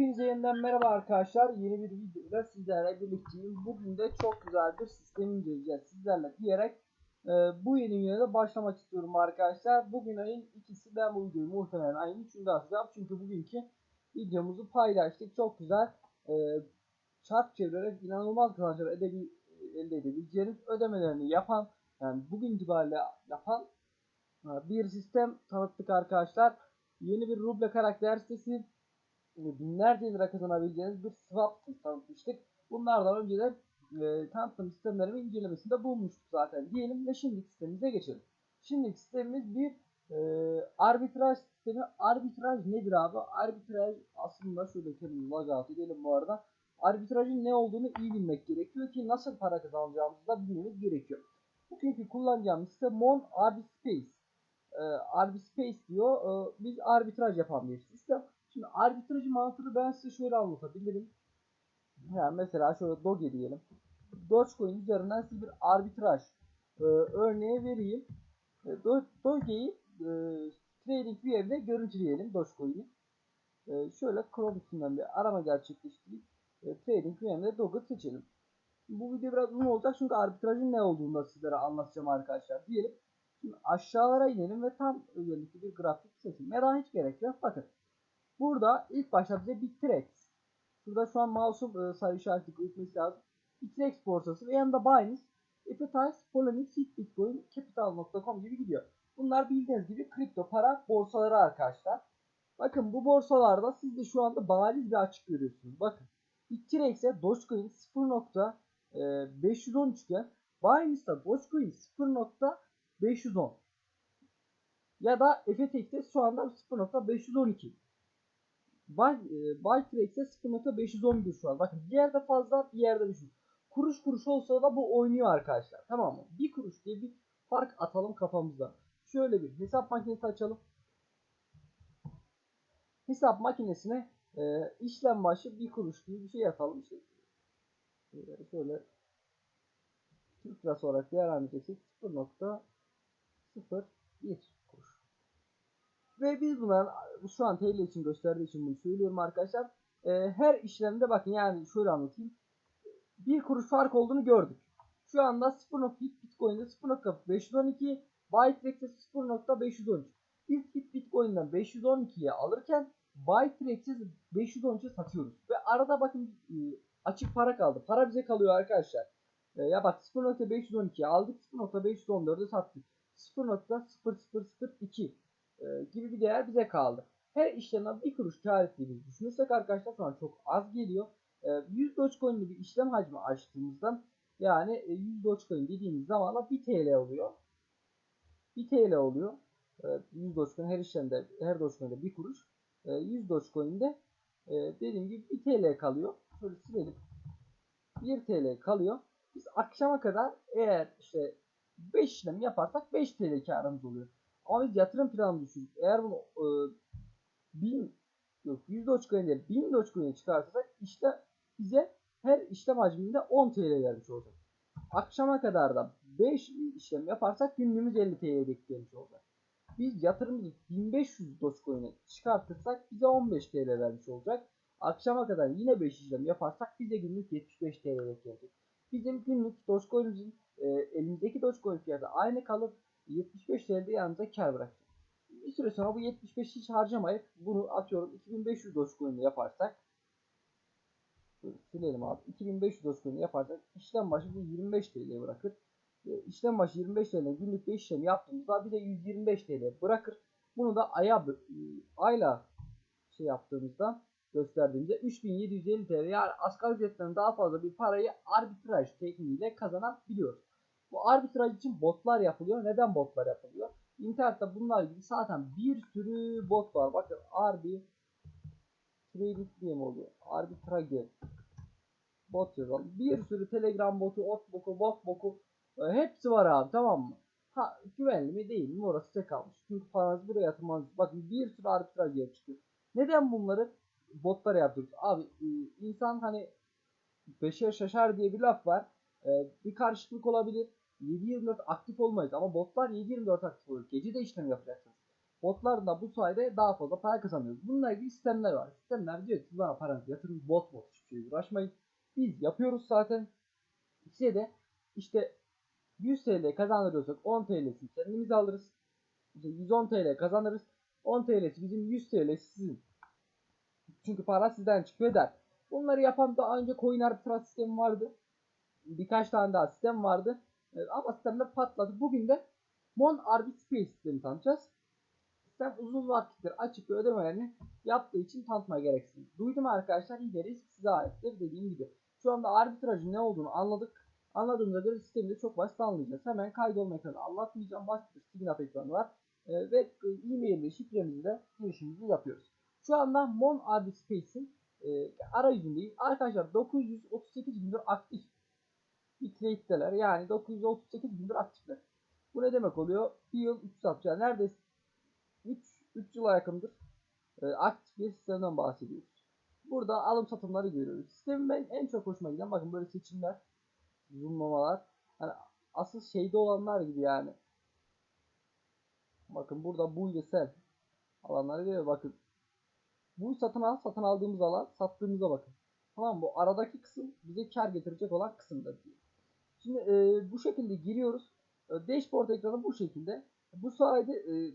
Hepinize yeniden merhaba arkadaşlar. Yeni bir videoda sizlerle birlikteyim. Bugün de çok güzel bir sistemi inceleyeceğiz sizlerle diyerek e, bu yeni videoda başlamak istiyorum arkadaşlar. Bugün ayın ikisi ben bu videoyu muhtemelen ayın 3'ünde atacağım. Çünkü bugünkü videomuzu paylaştık. Çok güzel e, çarp çevirerek inanılmaz kazançlar edebil, elde edebileceğiniz ödemelerini yapan yani bugün itibariyle yapan e, bir sistem tanıttık arkadaşlar. Yeni bir ruble karakter sitesi binlerce lira kazanabileceğiniz bir swap tanıtmıştık. Bunlardan önce de e, tanıttığım sistemlerimi incelemesinde bulmuştuk zaten diyelim ve şimdiki sistemimize geçelim. Şimdiki sistemimiz bir e, arbitraj sistemi. Arbitraj nedir abi? Arbitraj aslında şöyle kendimi logout edelim bu arada. Arbitrajın ne olduğunu iyi bilmek gerekiyor ki nasıl para kazanacağımızı da bilmemiz gerekiyor. Bugünkü kullanacağımız sistem Mon Arbispace. E, Arbispace diyor. E, biz arbitraj yapan bir sistem. Şimdi arbitrajı mantığını ben size şöyle anlatabilirim. Yani mesela şöyle Doge diyelim. Dogecoin üzerinden size bir arbitraj e, örneği vereyim. E, Do Doge'yi e, trading bir evde görüntüleyelim Dogecoin'i. E, şöyle Chrome üstünden bir arama gerçekleştirip e, trading VM'de Doge seçelim. Bu video biraz uzun olacak çünkü arbitrajın ne olduğunu da sizlere anlatacağım arkadaşlar diyelim. Şimdi aşağılara inelim ve tam özellikle bir grafik seçin. Da hiç gerek yok. Bakın. Burada ilk başta bize Bittrex. Şurada şu an mouse'um e, sarı işareti gitmesi lazım. Bittrex borsası ve yanında Binance, Epitize, Poloniex, Bitcoin, Capital.com gibi gidiyor. Bunlar bildiğiniz gibi kripto para borsaları arkadaşlar. Bakın bu borsalarda siz de şu anda bariz bir açık görüyorsunuz. Bakın Bittrex'e Dogecoin 0.513 iken Binance'da Dogecoin 0.510 ya da FTX'te şu anda 0.512 Bytrex'e 0.511 şu an. Bakın bir yerde fazla bir yerde düşük. Kuruş kuruş olsa da bu oynuyor arkadaşlar. Tamam mı? Bir kuruş diye bir fark atalım kafamızda. Şöyle bir hesap makinesi açalım. Hesap makinesine e, işlem başı bir kuruş gibi bir şey atalım. İşte, e, şöyle Türk lirası olarak değerlendireceksek 0.01 kuruş. Ve biz bunların şu an TL için gösterdiği için bunu söylüyorum arkadaşlar. E, her işlemde bakın yani şöyle anlatayım. Bir kuruş fark olduğunu gördük. Şu anda 0.2 Bitcoin'de 0.512 Bytrex'te 0.513. Biz Bit Bitcoin'den 512'ye alırken Bytrex'e 513'e satıyoruz. Ve arada bakın e, açık para kaldı. Para bize kalıyor arkadaşlar. E, ya bak 0.512'ye aldık 0.514'e sattık. 0.0002 e, gibi bir değer bize kaldı. Her işlemden bir kuruş kar ettiğimizi düşünürsek arkadaşlar şu an çok az geliyor. E, 100 Dogecoin'li bir işlem hacmi açtığımızda yani e, 100 Dogecoin dediğimiz zaman da 1 TL oluyor. 1 TL oluyor. E, 100 Dogecoin her işlemde her Dogecoin'de 1 kuruş. E, 100 Dogecoin'de e, dediğim gibi 1 TL kalıyor. Şöyle silelim. 1 TL kalıyor. Biz akşama kadar eğer işte 5 işlem yaparsak 5 TL karımız oluyor. Ama biz yatırım planı düşünüp eğer bunu e, 1000 yok 100 Dogecoin değil 1000 Dogecoin'e çıkartırsak işte bize her işlem hacminde 10 TL vermiş olacak. Akşama kadar da 5 işlem yaparsak günlüğümüz 50 TL'ye beklemiş olacak. Biz yatırımımızı 1500 Dogecoin'e çıkartırsak bize 15 TL vermiş olacak. Akşama kadar yine 5 işlem yaparsak bize günlük 75 TL bekleyecek. Bizim günlük Dogecoin'imizin e, elimizdeki Dogecoin fiyatı aynı kalıp 75 TL'de yanımıza kar bırakacak. Bir süre sonra bu 75 hiç harcamayıp bunu atıyorum 2500 Dogecoin yaparsak silelim abi. 2500 Dogecoin yaparsak işlem başı bu 25 TL bırakır. E, işlem başı 25 TL günlük 5 işlem yaptığımızda bir de 125 TL bırakır. Bunu da aya e, ayla şey yaptığımızda gösterdiğimizde 3750 TL yani asgari ücretten daha fazla bir parayı arbitraj tekniğiyle kazanabiliyoruz. Bu arbitraj için botlar yapılıyor. Neden botlar yapılıyor? İnternette bunlar gibi zaten bir sürü bot var. Bakın Arbi Trading diye mi oluyor? Arbitrage bot yazalım. Bir sürü Telegram botu, ot boku, bot boku e, hepsi var abi tamam mı? Ha güvenli mi değil mi orası size kalmış. Çünkü paranızı buraya yatırmanız. Bakın bir sürü arbitraj yer çıkıyor. Neden bunları botlara yapıyoruz? Abi e, insan hani beşer şaşar diye bir laf var. E, bir karışıklık olabilir. 7-24 aktif olmayız ama botlar 7-24 aktif olur. Gece de işlem yapacaksınız. Botlar da bu sayede daha fazla para kazanıyoruz. Bununla ilgili sistemler var. Sistemler diyor ki bana paranızı yatırın bot bot hiçbir şeye uğraşmayın. Biz yapıyoruz zaten. Size de işte 100 TL kazandırıyorsak 10 TL'sini kendimiz alırız. İşte 110 TL kazanırız. 10 TL'si bizim 100 TL sizin. Çünkü para sizden çıkıyor der. Bunları yapan daha önce coin arbitraj sistemi vardı. Birkaç tane daha sistem vardı. Ee, ama sistemler patladı. Bugün de Mon Arbitrage sistemi tanıtacağız. Sistem uzun vakittir açık ve ödemelerini yaptığı için tanıtmaya gereksinim. Duydum arkadaşlar iyi risk size aittir dediğim gibi. Şu anda arbitrajın ne olduğunu anladık. Anladığımıza göre sistemi de çok basit anlayacağız. Hemen kaydolma ekranı anlatmayacağım. Basit bir sign ekranı var. Ee, ve e-mail ve şifremizi de girişimizi yapıyoruz. Şu anda Mon Arbitrage'in e, arayüzündeyim. Arkadaşlar 938 gündür aktif bir trade'deler. Yani 938 gündür aktifler. Bu ne demek oluyor? Bir yıl 3 satış. Yani neredeyse 3, 3 yıla yakındır e, aktif bir sistemden bahsediyoruz. Burada alım satımları görüyoruz. Sistemin ben en çok hoşuma giden bakın böyle seçimler, zoomlamalar. Yani asıl şeyde olanlar gibi yani. Bakın burada bu ile sell alanları görüyor. Bakın bu satın al, satın aldığımız alan, sattığımıza bakın. Tamam? Bu aradaki kısım bize kar getirecek olan kısımdır diyor. Şimdi e, bu şekilde giriyoruz. E, dashboard ekranı bu şekilde. Bu sayede e,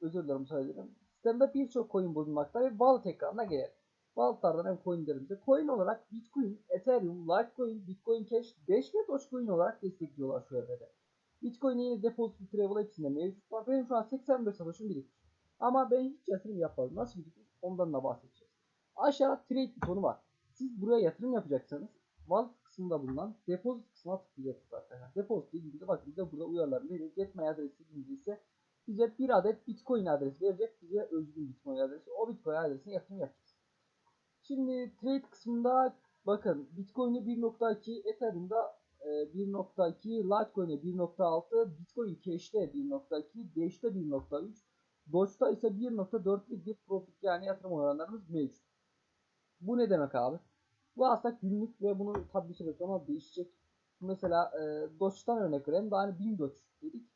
özür dilerim söyledim. Sistemde birçok coin bulunmakta ve wallet ekranına gelir. Wallet'lardan hem coinlerimizi coin olarak Bitcoin, Ethereum, Litecoin, Bitcoin Cash, Dash ve Dogecoin olarak destekliyorlar şu evrede. Bitcoin yine Deposit Travel hepsinde mevcut var. Benim şu an 85 satışım birikmiş. Ama ben hiç yatırım yapmadım. Nasıl birikmiş? Ondan da bahsedeceğiz. Aşağıda trade butonu var. Siz buraya yatırım yapacaksanız wallet kısmında bulunan deposit kısmına tıklayacaksınız arkadaşlar. Deposit dediğimizde bakın bize burada uyarılar veriyor. Get my adresi dediğimizde ise bize bir adet bitcoin adresi verecek. Bize özgün bitcoin adresi. O bitcoin adresine yatırım yapacağız. Şimdi trade kısmında bakın bitcoin'e 1.2 ethereum'da 1.2 Litecoin'e 1.6 Bitcoin Cash'te 1.2 Dash'te 1.3 Doge'da ise 1.4'lük bir profit yani yatırım oranlarımız mevcut. Bu ne demek abi? Bu aslında günlük ve bunu tabi bir süre sonra değişecek. Mesela e, Doge'dan örnek verelim. Daha hani 1000 Doge dedik.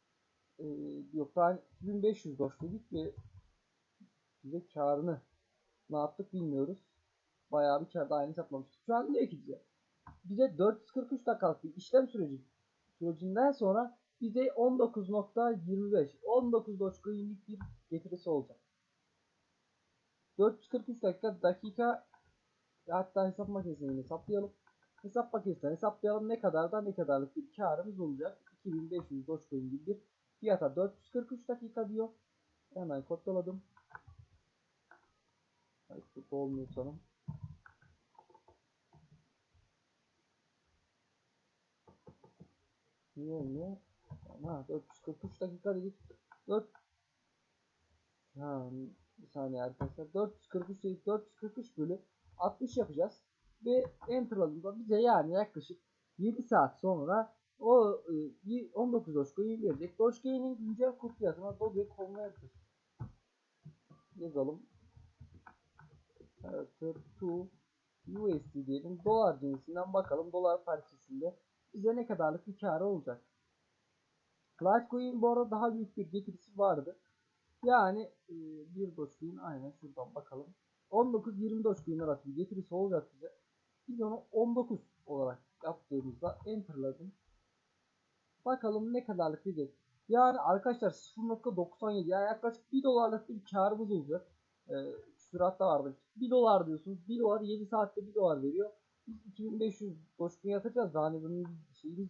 E, yok daha hani 2500 Doge dedik ve bize karını ne yaptık bilmiyoruz. Bayağı bir kar daha aynı satmamıştık. Şu an ne ki bize? Bize 443 dakikalık bir işlem süreci sürecinden sonra bize 19.25 19 Dogecoin'lik bir getirisi olacak. 443 dakika dakika hatta hesap makinesini hesaplayalım. Hesap makinesinden hesaplayalım ne kadar da ne kadarlık bir karımız olacak. 2500 Dogecoin gibi bir fiyata 443 dakika diyor. Hemen kopyaladım. Evet, olmuyor sanırım. Niye olmuyor? Ha 443 dakika dedik. 4 Ha bir saniye arkadaşlar. 443 dedik. 443 bölü 60 yapacağız. Ve enter'ladığımızda bize yani yaklaşık 7 saat sonra o e, 19 Dogecoin verecek. Dogecoin'in güncel kur fiyatına Dogecoin.com yazalım. Evet, to USD diyelim. Dolar cinsinden bakalım. Dolar parçasında bize ne kadarlık bir karı olacak. Litecoin bu arada daha büyük bir getirisi vardı. Yani e, bir Dogecoin aynen şuradan bakalım. 19-20 Dogecoin arası bir getirisi olacak bize. Biz onu 19 olarak yaptığımızda enterladım. Bakalım ne kadarlık bir getir. Yani arkadaşlar 0.97 yani yaklaşık 1 dolarlık bir karımız olacak. Ee, süratta vardı. 1 dolar diyorsunuz. 1 dolar 7 saatte 1 dolar veriyor. Biz 2500 Dogecoin yatıracağız. Daha hani bunun şeyimiz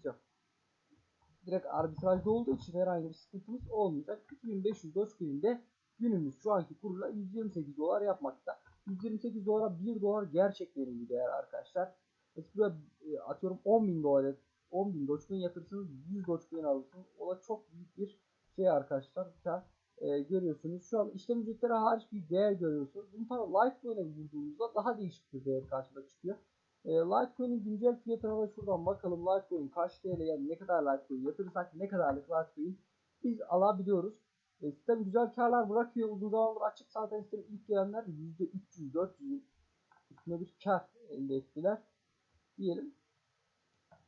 direkt arbitrajda olduğu için herhangi bir sıkıntımız olmayacak. 2500 Dogecoin'de günümüz şu anki kurla 128 dolar yapmakta. 128 dolara 1 dolar gerçekten iyi değer arkadaşlar. Mesela e, atıyorum 10.000 dolar 10.000 Dogecoin yatırırsınız 100 Dogecoin alırsınız. O da çok büyük bir şey arkadaşlar. Kar e, görüyorsunuz. Şu an işlem ücretleri hariç bir değer görüyorsunuz. Bunu tabi Litecoin'e vurduğumuzda daha değişik bir değer karşımıza çıkıyor. E, Litecoin'in güncel fiyatına da şuradan bakalım. Litecoin kaç TL yani ne kadar Litecoin yatırırsak ne kadarlık Litecoin biz alabiliyoruz. E, sistem güzel karlar bırakıyor. Uzun zamandır açık zaten sistem ilk gelenler %300-400 üstüne bir kar elde ettiler. Diyelim.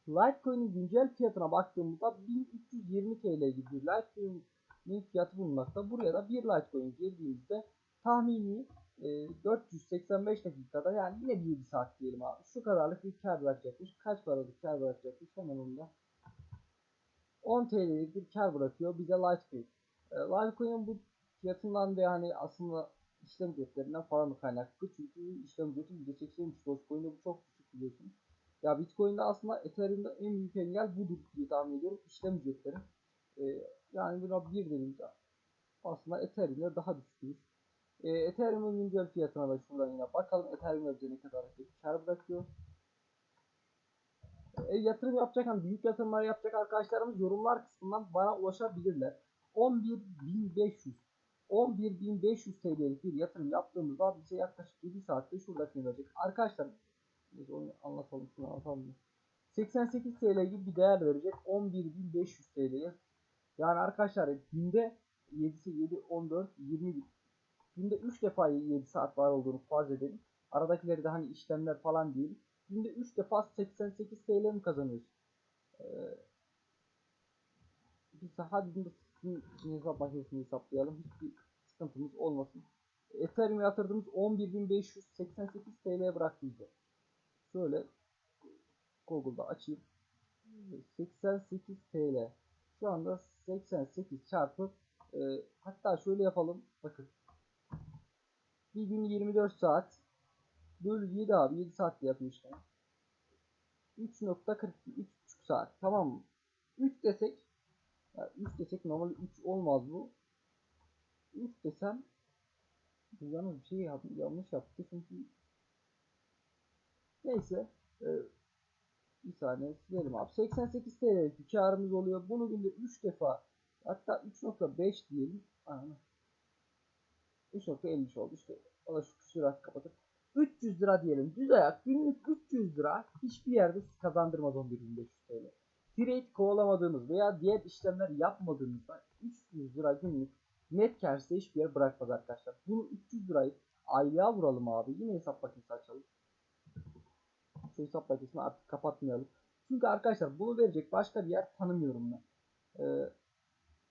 Litecoin'in güncel fiyatına baktığımızda 1320 TL gibi. Litecoin mint fiyatı bulunmakta. Buraya da bir Litecoin girdiğimizde tahmini e, 485 dakikada yani yine bir 7 saat diyelim abi. Şu kadarlık bir kar bırakacakmış. Kaç paralık kar bırakacakmış hemen onu da 10 TL'lik bir kar bırakıyor bize Litecoin. E, Litecoin'in bu fiyatından ve hani aslında işlem ücretlerinden falan da kaynaklı. Çünkü işlem ücreti %83 Dogecoin'de bu çok düşük biliyorsunuz. Ya Bitcoin'de aslında Ethereum'da en büyük engel budur diye tahmin ediyorum. İşlem ücretleri. Ee, yani buna bir dediğimizde aslında Ethereum'da daha düşüküz. Ee, Ethereum'un güncel fiyatına da şuradan yine bakalım. Ethereum bize ne kadar kar bırakıyor. E, yatırım yapacak hani büyük yatırımlar yapacak arkadaşlarımız yorumlar kısmından bana ulaşabilirler. 11.500 11.500 TL'lik bir yatırım yaptığımızda bize yaklaşık 7 saatte şuradakini verecek. Arkadaşlar onu anlatalım şunu anlatalım. 88 TL gibi bir değer verecek 11.500 TL'ye. Yani arkadaşlar günde 7'si 7 14 20 günde 3 defa 7 saat var olduğunu farz edelim. Aradakileri de hani işlemler falan değil. Günde 3 defa 88 TL mi kazanıyoruz? Ee, biz hadi günde sizin hesap makinesini hesaplayalım. Hiçbir sıkıntımız olmasın. Ethereum yatırdığımız 11.588 TL'ye bıraktı bize. Şöyle Google'da açayım. 88 TL. Şu anda 88 çarpı e, hatta şöyle yapalım. Bakın. Bir gün 24 saat bölü 7 abi 7 saatte işte. 3.42 3.5 saat tamam mı? 3 desek ya 3 desek normal 3 olmaz bu. 3 desem yalnız bir şey yaptım, yanlış yaptı çünkü neyse e, bir saniye silelim abi. 88 TL karımız oluyor. Bunu günde 3 defa hatta 3.5 diyelim. Aynen. 3.53 oldu. İşte da şu küsur kapatıp 300 lira diyelim. Düz ayak günlük 300 lira. Hiçbir yerde kazandırmaz 11.500 TL trade kovalamadığınız veya diğer işlemler yapmadığınızda 300 lira günlük net kar size hiçbir yer bırakmaz arkadaşlar. Bunu 300 lirayı aylığa vuralım abi. Yine hesap makinesi açalım. Şu hesap makinesini artık kapatmayalım. Çünkü arkadaşlar bunu verecek başka bir yer tanımıyorum ben. Ee,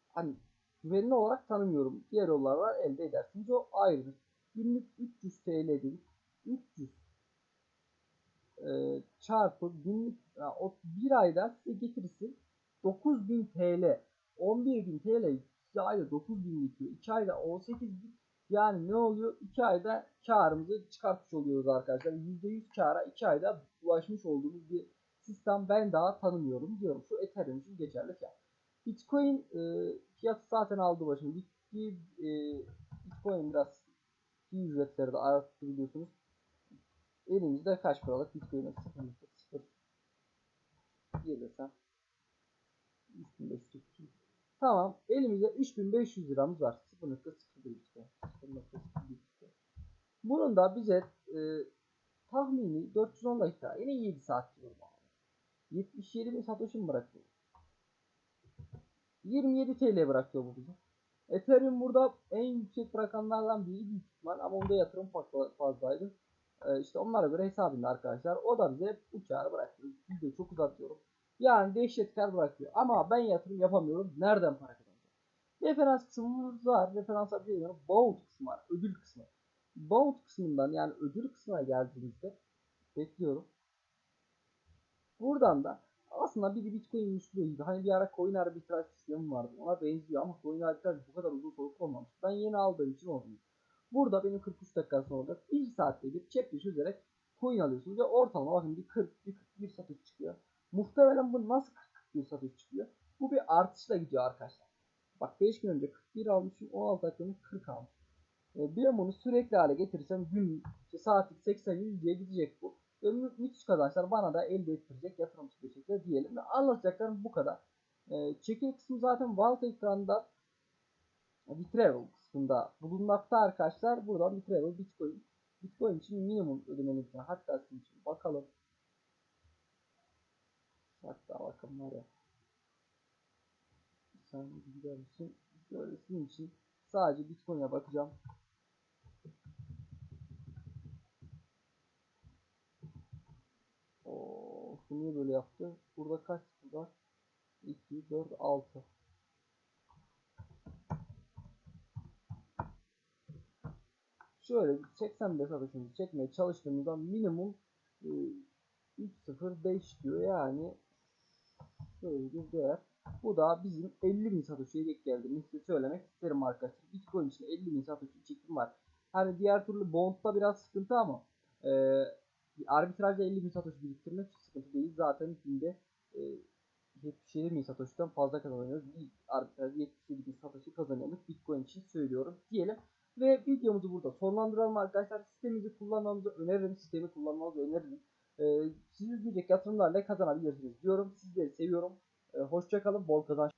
hani güvenli olarak tanımıyorum. Diğer yollar var elde edersiniz. O ayrıdır. Günlük 300 TL dedik. 300 e, çarpı günlük yani bir ayda size getirisi 9000 TL 11000 TL 2 ayda 9000 yapıyor 2 ayda 18000 yani ne oluyor? 2 ayda karımızı çıkartmış oluyoruz arkadaşlar. %100 kara 2 ayda ulaşmış olduğumuz bir sistem. Ben daha tanımıyorum diyorum. Şu Ethereum için geçerli fiyat. Bitcoin e, fiyatı zaten aldı başını. Bitti e, Bitcoin biraz ücretleri de arttı biliyorsunuz Elimizde kaç paralık Bitcoin'e 0.0 gelirse 3500 Tamam. Elimizde 3500 liramız var. 0.01 Bitcoin. 0.01 Bitcoin. Bunun da bize e, tahmini 410 dakika yine 7 saat diyorum abi. 77 bin satoshi mi bırakıyor? 27 TL bırakıyor bu bize. Ethereum burada en yüksek bırakanlardan biri büyük ihtimal ama onda yatırım fazlaydı. Ee, işte onlara göre hesabında arkadaşlar. O da bize bu karı bırakıyor. Videoyu çok uzatıyorum. Yani dehşet kar bırakıyor. Ama ben yatırım yapamıyorum. Nereden para kazanacağım? Referans kısmımız var. Referansa bir şey Bound kısmı var. Ödül kısmı. Bound kısmından yani ödül kısmına geldiğimizde bekliyorum. Buradan da aslında bir Bitcoin gibi. Hani bir ara coin arbitraj sistemi vardı. Ona benziyor ama coin arbitraj bu kadar uzun soluklu olmamış. Ben yeni aldığım için olmuyor. Burada benim 43 dakika sonra 1 saatte bir çep çözerek coin alıyorsunuz ve ortalama bakın bir 40 bir 41 satış çıkıyor. Muhtemelen bu nasıl 41 satış çıkıyor? Bu bir artışla gidiyor arkadaşlar. Bak 5 gün önce 41 almışım 16 dakikamı 40 almış. E, bir bunu sürekli hale getirirsem gün işte saatlik 80 100'ye gidecek bu. Ve mü müthiş kazançlar bana da elde ettirecek yatırımcı bir şekilde diyelim. Ve anlatacaklarım bu kadar. E, çekil kısmı zaten Wallet ekranda Retrieval kısmında bulunmakta arkadaşlar. Buradan Retrieval Bitcoin. Bitcoin için minimum var. Hatta sizin için bakalım. Hatta bakın var ya. Sen gider misin? Sizin için sadece Bitcoin'e bakacağım. Oo, niye böyle yaptı? Burada kaç var? 2, 4, 6. şöyle 85 satışımızı çekmeye çalıştığımızda minimum e, 3.05 diyor yani şöyle bir değer. Bu da bizim 50 bin satışa denk geldiğini size söylemek isterim arkadaşlar. Bitcoin için 50 bin satış çekim var. Hani diğer türlü bondda biraz sıkıntı ama e, arbitrajda 50 bin satış biriktirmek sıkıntı değil. Zaten günde e, 77 bin satıştan fazla kazanıyoruz. Bir arbitrajda 77 bin satışı kazanıyoruz. Bitcoin için söylüyorum diyelim. Ve videomuzu burada sonlandıralım arkadaşlar. Sistemimizi kullanmanızı öneririm. Sistemi kullanmanızı öneririm. Ee, siz üzmeyecek yatırımlarla kazanabilirsiniz diyorum. Sizleri seviyorum. Ee, hoşçakalın. Bol kazanç.